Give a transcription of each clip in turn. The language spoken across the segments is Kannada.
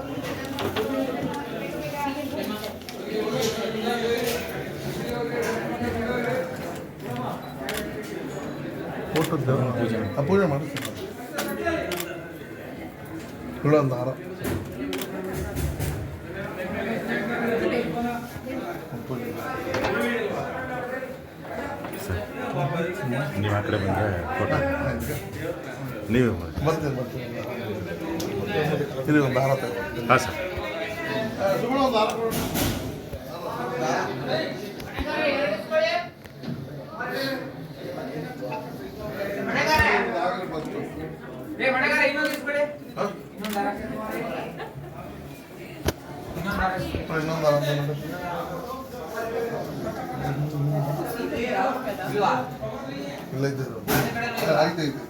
ಹಾಂ ಸರ್ ಊಟದ್ದು ಆ ಪೂಜೆ ಮಾಡಿಸ್ತೀನಿ ಇಲ್ಲೊಂದು ಹಾರ ಪೂಜೆ ನೀವು ಆ ಕಡೆ ಬಂದರೆ ಫೋಟೋ ನೀವೇ ಮಾಡಿ ಬರ್ತೀನಿ ಇಲ್ಲಿ ಒಂದು ತಗೋ ಹಾಂ ಸರ್? ಇನ್ನೊಂದು. ಇಲ್ಲ ಇದ್ದಿದ್ದು ಆಯ್ತು ಆಯ್ತು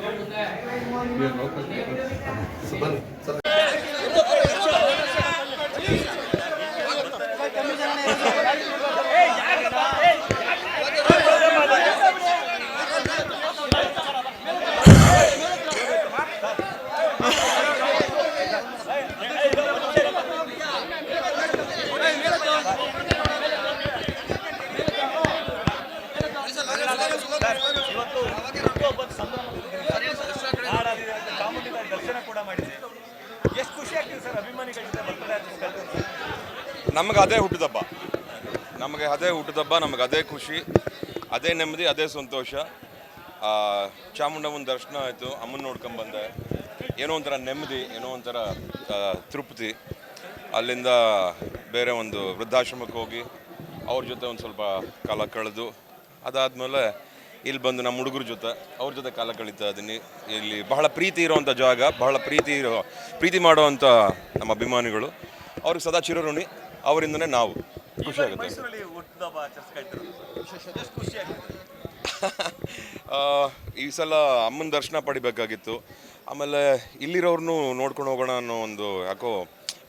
Bien, ok. Vâng, vâng. Sir Chamundi ತಾಯಿ ದರ್ಶನ ಕೂಡ ಮಾಡಿದೆ ಎಷ್ಟು ಖುಷಿ ಆಗ್ತಿದೆ ಸರ್ ಅಭಿಮಾನಿಗಳ ಜೊತೆ ನಮಗೆ ಅದೇ ಹುಟ್ಟುದಬ್ಬ. ನಮಗೆ ಅದೇ ಹುಟ್ಟುದಬ್ಬ, ನಮಗೆ ಅದೇ ಖುಷಿ, ಅದೇ ನೆಮ್ಮದಿ, ಅದೇ ಸಂತೋಷ. ಚಾಮುಂಡಮ್ಮನ ದರ್ಶನ ಆಯಿತು ಅಮ್ಮನ ನೋಡ್ಕೊಂಬಂದೆ ಏನೋ ಒಂಥರ ನೆಮ್ಮದಿ, ಏನೋ ಒಂಥರ ತೃಪ್ತಿ. ಅಲ್ಲಿಂದ ಬೇರೆ ಒಂದು ವೃದ್ಧಾಶ್ರಮಕ್ಕೆ ಹೋಗಿ, ಅವ್ರ ಜೊತೆ ಒಂದು ಸ್ವಲ್ಪ ಕಾಲ ಕಳೆದು, ಅದಾದಮೇಲೆ ಇಲ್ಲಿ ಬಂದು ನಮ್ಮ ಹುಡುಗರ ಜೊತೆ ಅವ್ರ ಜೊತೆ ಕಾಲ ಕಳೀತಾ ಇದ್ದೀನಿ. ಇಲ್ಲಿ ಬಹಳ ಪ್ರೀತಿ ಇರೋವಂಥ ಜಾಗ ಬಹಳ ಪ್ರೀತಿ ಇರೋ ಪ್ರೀತಿ ಮಾಡುವಂಥ ನಮ್ಮ ಅಭಿಮಾನಿಗಳು. ಅವ್ರಿಗೆ ಸದಾ ಚಿರಋಣಿ ಅವರಿಂದನೇ ನಾವು. ಖುಷಿ ಆಗುತ್ತೆ. ಈ ಸಲ ಅಮ್ಮನ ದರ್ಶನ ಪಡಿಬೇಕಾಗಿತ್ತು. ಆಮೇಲೆ ಇಲ್ಲಿರೋರ್ನು ನೋಡ್ಕೊಂಡು ಹೋಗೋಣ ಅನ್ನೋ ಒಂದು ಯಾಕೋ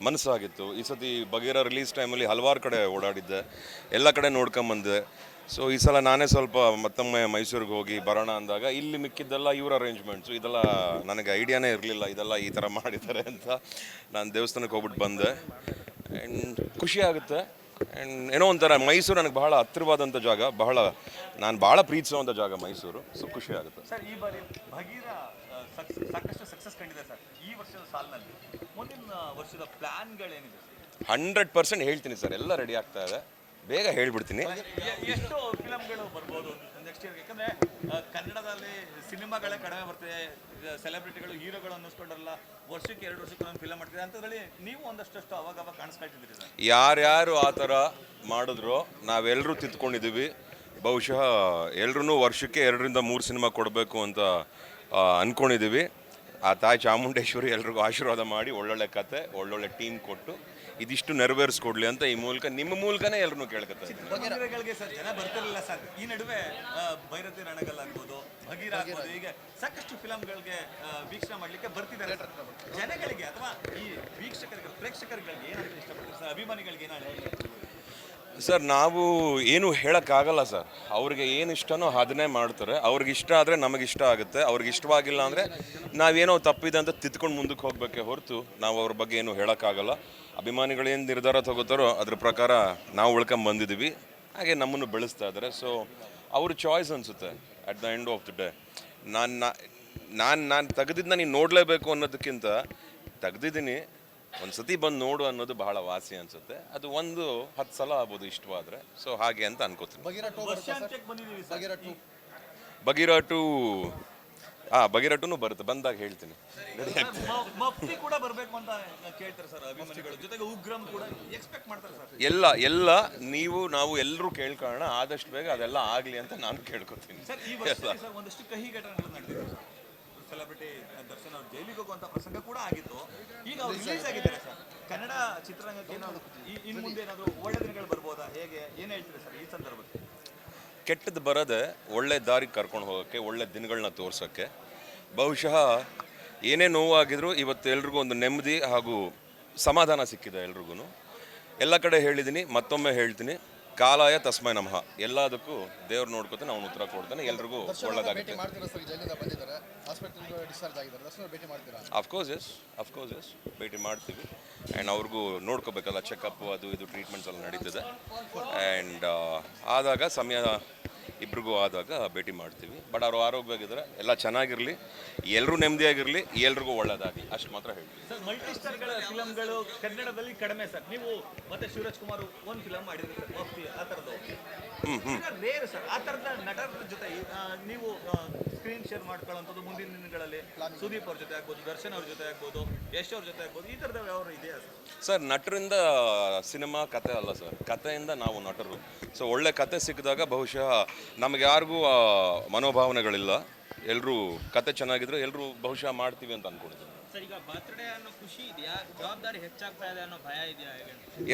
ಮನಸ್ಸಾಗಿತ್ತು. ಈ ಸತಿ ಬಗೀರ ರಿಲೀಸ್ ಟೈಮಲ್ಲಿ ಹಲವಾರು ಕಡೆ ಓಡಾಡಿದ್ದೆ. ಎಲ್ಲ ಕಡೆ ನೋಡ್ಕೊಂಬಂದೆ ಸೊ ಈ ಸಲ ನಾನೇ ಸ್ವಲ್ಪ ಮತ್ತೊಮ್ಮೆ ಮೈಸೂರಿಗೆ ಹೋಗಿ ಬರೋಣ ಅಂದಾಗ ಇಲ್ಲಿ ಮಿಕ್ಕಿದ್ದೆಲ್ಲ ಇವ್ರ ಅರೇಂಜ್ಮೆಂಟ್ಸು ಇದೆಲ್ಲ ನನಗೆ ಐಡಿಯಾನೇ ಇರಲಿಲ್ಲ, ಇದೆಲ್ಲ ಈ ಥರ ಮಾಡಿದ್ದಾರೆ ಅಂತ ನಾನು ದೇವಸ್ಥಾನಕ್ಕೆ ಹೋಗ್ಬಿಟ್ಟು ಬಂದೆ. ಆ್ಯಂಡ್ ಖುಷಿ ಆಗುತ್ತೆ. ಆ್ಯಂಡ್ ಏನೋ ಒಂಥರ ಮೈಸೂರು ನನಗೆ ಬಹಳ ಹತ್ತಿರವಾದಂಥ ಜಾಗ. ಬಹಳ, ನಾನು ಭಾಳ ಪ್ರೀತಿಸುವಂಥ ಜಾಗ ಮೈಸೂರು. ಸೊ ಖುಷಿ ಆಗುತ್ತೆ. ಸಾಕಷ್ಟು ಸಕ್ಸಸ್ ಕಂಡಿದೆ ಸರ್. ಈ ವರ್ಷದ ಸಾಲಿನಲ್ಲಿ. ಮುಂದಿನ ವರ್ಷದ ಪ್ಲಾನ್ಗಳೇನಿದೆ ಹಂಡ್ರೆಡ್ ಪರ್ಸೆಂಟ್ ಹೇಳ್ತೀನಿ ಸರ್. ಎಲ್ಲ ರೆಡಿ ಆಗ್ತಾ ಇದೆ. ಬೇಗ ಹೇಳ್ಬಿಡ್ತೀನಿ. ಎಷ್ಟು ಫಿಲಮ್ಗಳು ಬರ್ಬೋದು ನೆಕ್ಸ್ಟ್ ಇಯರ್ ಯಾಕಂದ್ರೆ ಕನ್ನಡದಲ್ಲಿ ಸಿನಿಮಾಗಳೇ ಕಡಿಮೆ ಬರ್ತಿದೆ ಸೆಲೆಬ್ರಿಟಿಗಳು ಹೀರೋಗಳು ಅನ್ನಿಸ್ಕೊಂಡ್ರಲ್ಲ ವರ್ಷಕ್ಕೆ ಎರಡು ವರ್ಷಕ್ಕೆ ಒಂದು ಫಿಲಮ್ ಮಾಡ್ತಿದೆ ಹೇಳಿ ನೀವು ಒಂದಷ್ಟು ಅವಾಗ ಅವಾಗ ಕಾಣಿಸ್ಕೊಳ್ತಿದ್ದೀರಿ ಸರ್. ಯಾರ್ಯಾರು ಆ ಥರ ಮಾಡಿದ್ರು ನಾವೆಲ್ಲರೂ ತಿದ್ಕೊಂಡಿದ್ದೀವಿ. ಬಹುಶಃ ಎಲ್ರೂ ವರ್ಷಕ್ಕೆ ಎರಡರಿಂದ ಮೂರು ಸಿನಿಮಾ ಕೊಡಬೇಕು ಅಂತ ಆ, ಅನ್ಕೊಂಡಿದ್ದೀವಿ. ಆ ತಾಯಿ ಚಾಮುಂಡೇಶ್ವರಿ ಎಲ್ರಿಗೂ ಆಶೀರ್ವಾದ ಮಾಡಿ ಒಳ್ಳೊಳ್ಳೆ ಕತೆ ಒಳ್ಳೊಳ್ಳೆ ಟೀಮ್ ಕೊಟ್ಟು ಇದಿಷ್ಟು ನೆರವೇರಿಸ್ಕೊಡ್ಲಿ ಅಂತ ಈ ಮೂಲಕ ನಿಮ್ಮ ಮೂಲಕನೇ ಎಲ್ಲರೂ ಕೇಳ್ಕೊತಾ ಇದ್ದೀನಿ. ಸರ್ ಜನ ಬರ್ತಿರಲಿಲ್ಲ ಸರ್. ಈ ನಡುವೆ ಭೈರತಿ ರಣಗಲ್ ಆಗ್ಬೋದು ಭಗೀರ ಆಗ್ಬೋದು ಹೀಗೆ ಸಾಕಷ್ಟು ಫಿಲಂಗಳಿಗೆ ವೀಕ್ಷಣೆ ಮಾಡಲಿಕ್ಕೆ ಬರ್ತಿದ್ದಾರೆ ಜನಗಳಿಗೆ ಅಥವಾ ಈ ವೀಕ್ಷಕರಿಗೆ ಪ್ರೇಕ್ಷಕರುಗಳಿಗೆ ಏನಾದ್ರು ಇಷ್ಟಪಡ್ತಾರೆ ಸರ್? ಅಭಿಮಾನಿಗಳಿಗೆ ಏನಾದ್ರು ಸರ್, ನಾವು ಏನು ಹೇಳೋಕ್ಕಾಗಲ್ಲ ಸರ್. ಅವ್ರಿಗೆ ಏನು ಇಷ್ಟನೋ ಅದನ್ನೇ ಮಾಡ್ತಾರೆ. ಅವ್ರಿಗೆ ಇಷ್ಟ ಆದರೆ ನಮಗೆ ಇಷ್ಟ ಆಗುತ್ತೆ. ಅವ್ರಿಗೆ ಇಷ್ಟವಾಗಿಲ್ಲ ಅಂದರೆ ನಾವೇನೋ ತಪ್ಪಿದೆ ಅಂತ ತಿದ್ಕೊಂಡು ಮುಂದಕ್ಕೆ ಹೋಗಬೇಕೆ ಹೊರತು ನಾವು ಅವ್ರ ಬಗ್ಗೆ ಏನು ಹೇಳೋಕ್ಕಾಗಲ್ಲ. ಅಭಿಮಾನಿಗಳೇನು ನಿರ್ಧಾರ ತಗೋತಾರೋ ಅದ್ರ ಪ್ರಕಾರ ನಾವು ಉಳ್ಕೊಂಡು ಬಂದಿದ್ದೀವಿ ಹಾಗೆ ನಮ್ಮನ್ನು ಬೆಳೆಸ್ತಾ ಇದ್ದಾರೆ ಸೊ ಅವ್ರ ಚಾಯ್ಸ್ ಅನಿಸುತ್ತೆ at the end of the day ನಾನು ನಾನು ನಾನು ತೆಗೆದಿದ್ದನ್ನ ನೀನು ನೋಡಲೇಬೇಕು ಅನ್ನೋದಕ್ಕಿಂತ ತೆಗ್ದಿದ್ದೀನಿ. ಒಂದು ಸತಿ ಬಂದು ನೋಡು ಅನ್ನೋದು ಬಹಳ ವಾಸಿ ಅನ್ಸುತ್ತೆ. ಅದು ಒಂದು ಹತ್ತು ಸಲ ಆಗ್ಬೋದು ಇಷ್ಟವಾದ್ರೆ. ಸೊ ಹಾಗೆ ಅಂತ ಅನ್ಕೋತೀನಿ. ಬಗಿರಾಟು ಹಾ ಬಗೀರಾ ಟು. ಹಾಂ ಬಗೀರಾ ಟುನು ಬರುತ್ತೆ. ಬಂದಾಗ ಹೇಳ್ತೀನಿ. ಮ- ಮಫ್ತಿ ಕೂಡ ಬರಬೇಕು ಅಂತ ಕೇಳ್ತಾರೆ ಸರ್ ಅಭಿಮಾನಿಗಳು. ಜೊತೆಗೆ ಉಗ್ರಂ ಕೂಡ ಎಕ್ಸ್ಪೆಕ್ಟ್ ಮಾಡ್ತಾರೆ ಸರ್. ಎಲ್ಲ ಎಲ್ಲ ನೀವು ನಾವು ಎಲ್ಲರೂ ಕೇಳ್ಕೊಳ್ಳೋಣ. ಆದಷ್ಟು ಬೇಗ ಅದೆಲ್ಲ ಆಗಲಿ ಅಂತ ನಾನು ಕೇಳ್ಕೊತೀನಿ. ಸರ್ ಈ ವರ್ಷ ಸರ್ ಒಂದಷ್ಟು ಕಹಿ ಘಟನೆಗಳು ನಡೆದಿದೆ ಸರ್. ಸೆಲೆಬ್ರಿಟಿ ದರ್ಶನ್ ಅವ್ರು ಜೈಲಿಗೆ ಹೋಗುವಂತ ಪ್ರಸಂಗ ಕೂಡ ಆಗಿತ್ತು. ಈಗ ಅವ್ರು ರಿಲೀಸ್ ಆಗಿದ್ದಾರೆ ಸರ್. ಕನ್ನಡ ಚಿತ್ರರಂಗಕ್ಕೆ ಇನ್ ಮುಂದೆ ಏನಾದರೂ ಒಳ್ಳೆ ದಿನಗಳು ಬರ್ಬೋದಾ? ಹೇಗೆ? ಏನು ಹೇಳ್ತೀರಿ ಸರ್ ಈ ಸಂದರ್ಭಕ್ಕೆ ಕೆಟ್ಟದ್ದು ಬರದೆ ಒಳ್ಳೆ ದಾರಿ ಕರ್ಕೊಂಡು ಹೋಗೋಕ್ಕೆ ಒಳ್ಳೆ ದಿನಗಳನ್ನ ತೋರ್ಸೋಕ್ಕೆ. ಬಹುಶಃ ಏನೇ ನೋವಾಗಿದ್ರು ಇವತ್ತು ಎಲ್ರಿಗೂ ಒಂದು ನೆಮ್ಮದಿ ಹಾಗೂ ಸಮಾಧಾನ ಸಿಕ್ಕಿದೆ ಎಲ್ರಿಗೂ ಎಲ್ಲ ಕಡೆ ಹೇಳಿದ್ದೀನಿ ಮತ್ತೊಮ್ಮೆ ಹೇಳ್ತೀನಿ. ಕಾಲಾಯ ತಸ್ಮೈ ನಮಃ. ಎಲ್ಲದಕ್ಕೂ ದೇವ್ರು ನೋಡ್ಕೊತಾನೆ ಅವನು ಉತ್ತರ ಕೊಡ್ತಾನೆ ಎಲ್ರಿಗೂ ಒಳ್ಳೆದಾಗುತ್ತೆ. ಅಫ್ಕೋರ್ಸ್ ಎಸ್ ಅಫ್ಕೋರ್ಸ್ ಎಸ್ ಭೇಟಿ ಮಾಡ್ತೀವಿ. ಆ್ಯಂಡ್ ಅವ್ರಿಗೂ ನೋಡ್ಕೋಬೇಕಲ್ಲ ಚೆಕಪ್ ಅದು ಇದು ಟ್ರೀಟ್ಮೆಂಟ್ಸ್ ಎಲ್ಲ ನಡೀತದೆ. ಆ್ಯಂಡ್ ಆದಾಗ ಸಮಯ ಇಬ್ರಿಗೂ ಆದಾಗ ಭೇಟಿ ಮಾಡ್ತೀವಿ. ಬಟ್ ಅವರು ಆರೋಗ್ಯವಾಗಿದ್ದಾರೆ. ಎಲ್ಲ ಚೆನ್ನಾಗಿರಲಿ. ಎಲ್ಲರೂ ನೆಮ್ಮದಿಯಾಗಿರಲಿ. ಎಲ್ರಿಗೂ ಒಳ್ಳೆಯದಾಗಿ ಅಷ್ಟು ಮಾತ್ರ ಹೇಳ್ತೀವಿ ಸರ್ ಮಲ್ಟಿ ಸ್ಟಾರ್ಗಳ ಫಿಲಮ್ಗಳು ಕನ್ನಡದಲ್ಲಿ ಕಡಿಮೆ ಸರ್. ನೀವು ಮತ್ತೆ ಶಿವರಾಜ್ ಕುಮಾರ್ ಒಂದು ಫಿಲಮ್ ಮಾಡಿದ್ರಿ ಸರ್. ಮಫ್ತಿ ಆ ಥರದ್ದು ರೇರ್ ಸರ್. ಆ ಥರದ ನಟರ ಜೊತೆ ನೀವು ಸ್ಕ್ರೀನ್ ಶೇರ್ ಮಾಡ್ಕೊಳ್ಳೋಂಥದ್ದು ಮುಂದಿನ ದಿನಗಳಲ್ಲಿ ಸುದೀಪ್ ಅವ್ರ ಜೊತೆ ಆಗ್ಬೋದು ದರ್ಶನ್ ಅವ್ರ ಜೊತೆ ಆಗ್ಬೋದು ಯಶ್ ಅವ್ರ ಜೊತೆ ಆಗ್ಬೋದು ಈ ಥರದ ವ್ಯವಹಾರ ಇದೆಯಾ ಸರ್? ಸರ್ ನಟರಿಂದ ಸಿನಿಮಾ ಕತೆ ಅಲ್ಲ ಸರ್. ಕತೆಯಿಂದ ನಾವು ನಟರು. ಸೊ ಒಳ್ಳೆ ಕತೆ ಸಿಕ್ಕಿದಾಗ ಬಹುಶಃ ನಮಗೆ ಯಾರಿಗೂ ಮನೋಭಾವನೆಗಳಿಲ್ಲ. ಎಲ್ಲರೂ ಕತೆ ಚೆನ್ನಾಗಿದ್ರೆ ಎಲ್ಲರೂ ಬಹುಶಃ ಮಾಡ್ತೀವಿ ಅಂತ ಅನ್ಕೊಂಡಿದ್ದೀನಿ.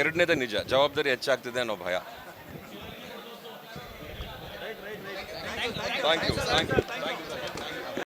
ಎರಡನೇದ ನಿಜ ಜವಾಬ್ದಾರಿ ಹೆಚ್ಚಾಗ್ತಿದೆ ಅನ್ನೋ ಭಯ. Thank you thank you